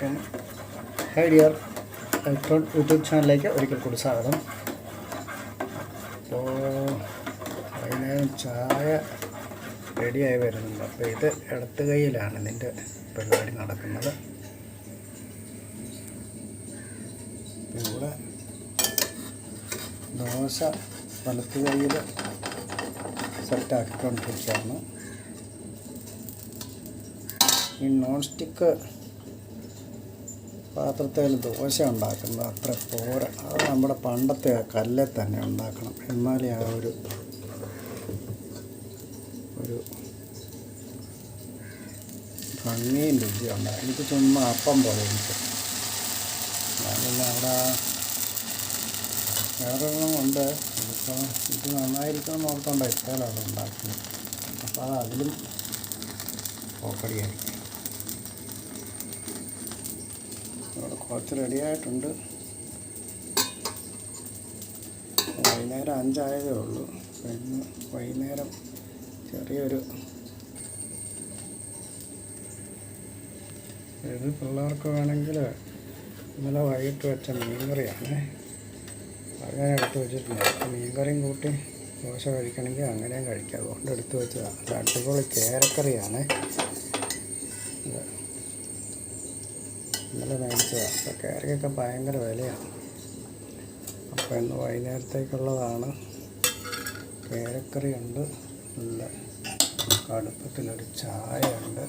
Hi dear electron YouTube ചാനലിലേക്ക് ഒരിക്കൽ കൂടി സ്വാഗതം. അപ്പോൾ വൈകുന്നേരം ചായ റെഡിയായി വരുന്നുണ്ട്. അപ്പോൾ ഇത് ഇടത്ത് കൈയിലാണ് ഇതിന്റെ പരിപാടി നടക്കുന്നത്. പിന്നെ ഇവിടെ ദോശ വലത്ത് കൈയിൽ സെറ്റാക്കിക്കൊണ്ടിരിക്കുകയാണ് ഈ നോൺ സ്റ്റിക്ക് പാത്രത്തിൽ ദോശ ഉണ്ടാക്കുന്നത് അത്ര പോരാ. അത് നമ്മുടെ പണ്ടത്തെ ആ കല്ലിൽ തന്നെ ഉണ്ടാക്കണം. എന്നാലേ ആ ഒരു ഒരു ഭംഗിയും രുചി ഉണ്ടാകും എനിക്ക് ചുമ്മാ അപ്പം പോലെ എനിക്ക് അല്ലെങ്കിൽ അവിടെ വേറൊരെണ്ണം ഉണ്ട്. ഇപ്പോൾ ഇത് നന്നായിരിക്കണം എന്ന് ഓർത്തോണ്ട് ഇട്ടാലും അത് ഉണ്ടാക്കുന്നത്. അപ്പോൾ അത് അതിലും പോക്കടിയായിരിക്കും ഇവിടെ കുറച്ച് റെഡിയായിട്ടുണ്ട്. വൈകുന്നേരം അഞ്ചായതേ ഉള്ളൂ. പിന്നെ വൈകുന്നേരം ചെറിയൊരു ഇത് പിള്ളേർക്ക് വേണമെങ്കിൽ ഇന്നലെ വൈകിട്ട് വെച്ച മീൻകറിയാണ്. അങ്ങനെ എടുത്ത് വെച്ചിട്ടുണ്ട്. മീൻകറിയും കൂട്ടി ദോശ കഴിക്കണമെങ്കിൽ അങ്ങനെയും കഴിക്കാം. അതുകൊണ്ട് എടുത്ത് വെച്ചതാണ്. അടിപൊളി കേരക്കറിയാണ്. ഇന്നലെ മേടിച്ചതാണ് അപ്പോൾ കയറിയൊക്കെ ഭയങ്കര വിലയാണ്. അപ്പോൾ ഇന്ന് വൈകുന്നേരത്തേക്കുള്ളതാണ്. കേരക്കറി ഉണ്ട് നല്ല കടുപ്പത്തിലൊരു ചായ ഉണ്ട്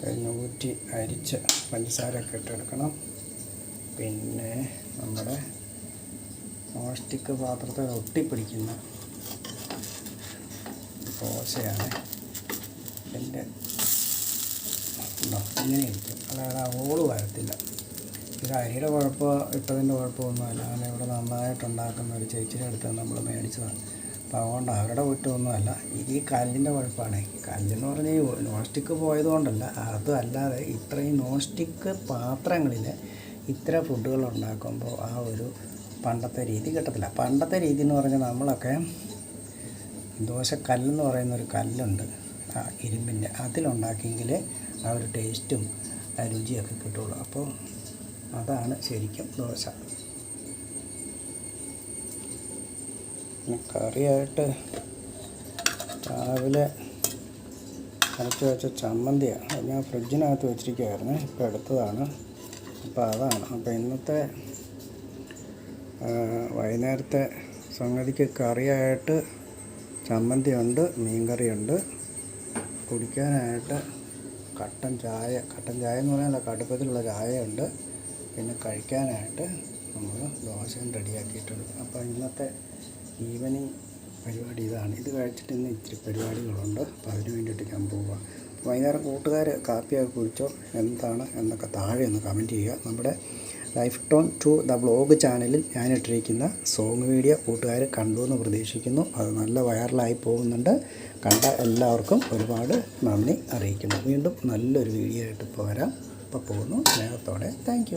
പിന്നെ ഊറ്റി അരിച്ച് പഞ്ചസാരയൊക്കെ ഇട്ടെടുക്കണം. പിന്നെ നമ്മുടെ മോഷ്ടിക്ക് പാത്രത്തിൽ ഒട്ടിപ്പിടിക്കുന്ന ദോശയാണ് ഇതിന്റെ ഉണ്ടോ ഇങ്ങനെ ഇരിക്കും. അല്ലാതെ ഓൾ വരത്തില്ല. ഇത് അരിയുടെ കുഴപ്പമോ ഇട്ടതിന്റെ കുഴപ്പമൊന്നുമല്ല. അങ്ങനെ ഇവിടെ നന്നായിട്ട് ഉണ്ടാക്കുന്ന ഒരു ചേച്ചിയുടെ അടുത്ത് നമ്മൾ മേടിച്ചതാണ്. അപ്പോൾ അതുകൊണ്ട് അവരുടെ കുറ്റമൊന്നുമല്ല. ഈ കല്ലിന്റെ കുഴപ്പമാണ്. കല്ലെന്ന് പറഞ്ഞാൽ ഈ നോൺ സ്റ്റിക്ക് പോയതുകൊണ്ടല്ല. അതും അല്ലാതെ ഇത്രയും നോൺ സ്റ്റിക്ക് പാത്രങ്ങളിൽ ഇത്ര ഫുഡുകൾ ഉണ്ടാക്കുമ്പോൾ ആ ഒരു പണ്ടത്തെ രീതി കിട്ടത്തില്ല. പണ്ടത്തെ രീതി എന്ന് പറഞ്ഞാൽ നമ്മളൊക്കെ ദോശക്കല്ലെന്ന് പറയുന്നൊരു കല്ലുണ്ട്. ഇരുമ്പിന്റെ. അതിലുണ്ടാക്കിയെങ്കിൽ ആ ഒരു ടേസ്റ്റും രുചിയൊക്കെ കിട്ടുള്ളൂ. അപ്പോൾ അതാണ് ശരിക്കും ദോശ. കറിയായിട്ട് രാവിലെ അരച്ച് വെച്ച ചമ്മന്തിയാണ്. അത് ഞാൻ ഫ്രിഡ്ജിനകത്ത് വെച്ചിരിക്കുമായിരുന്നു ഇപ്പോൾ എടുത്തതാണ്. അപ്പോൾ അതാണ്. അപ്പോൾ ഇന്നത്തെ വൈകുന്നേരത്തെ സംഗതിക്ക് കറിയായിട്ട് ചമ്മന്തിയുണ്ട് മീൻകറിയുണ്ട്. കുടിക്കാനായിട്ട് കട്ടൻ ചായ കട്ടൻ ചായ എന്ന് പറഞ്ഞാൽ കടുപ്പത്തിലുള്ള ചായയുണ്ട്. പിന്നെ കഴിക്കാനായിട്ട് നമ്മൾ ദോശയും റെഡിയാക്കിയിട്ടുണ്ട്. അപ്പോൾ ഇന്നത്തെ ഈവനിങ് പരിപാടി ഇതാണ്. ഇത് കഴിച്ചിട്ട് ഇന്ന് ഇത്തിരി പരിപാടികളുണ്ട്. അപ്പോൾ അതിന് വേണ്ടിയിട്ട് ഞാൻ പോവുക വൈകുന്നേരം കൂട്ടുകാർ കാപ്പിയൊക്കെ കുടിച്ചോ എന്താണ് എന്നൊക്കെ താഴെ ഒന്ന് കമന്റ് ചെയ്യുക. നമ്മുടെ life tone to the blog ചാനലിൽ ഞാനിട്ടിരിക്കുന്ന സോങ് വീഡിയോ കൂട്ടുകാർ കണ്ടു എന്ന് പ്രതീക്ഷിക്കുന്നു. അത് നല്ല വൈറലായി പോകുന്നുണ്ട്. കണ്ട എല്ലാവർക്കും ഒരുപാട് നന്ദി അറിയിക്കുന്നു. വീണ്ടും നല്ലൊരു വീഡിയോ ആയിട്ട് ഇപ്പോൾ വരാം. ഇപ്പോൾ പോകുന്നു. സ്നേഹത്തോടെ. താങ്ക്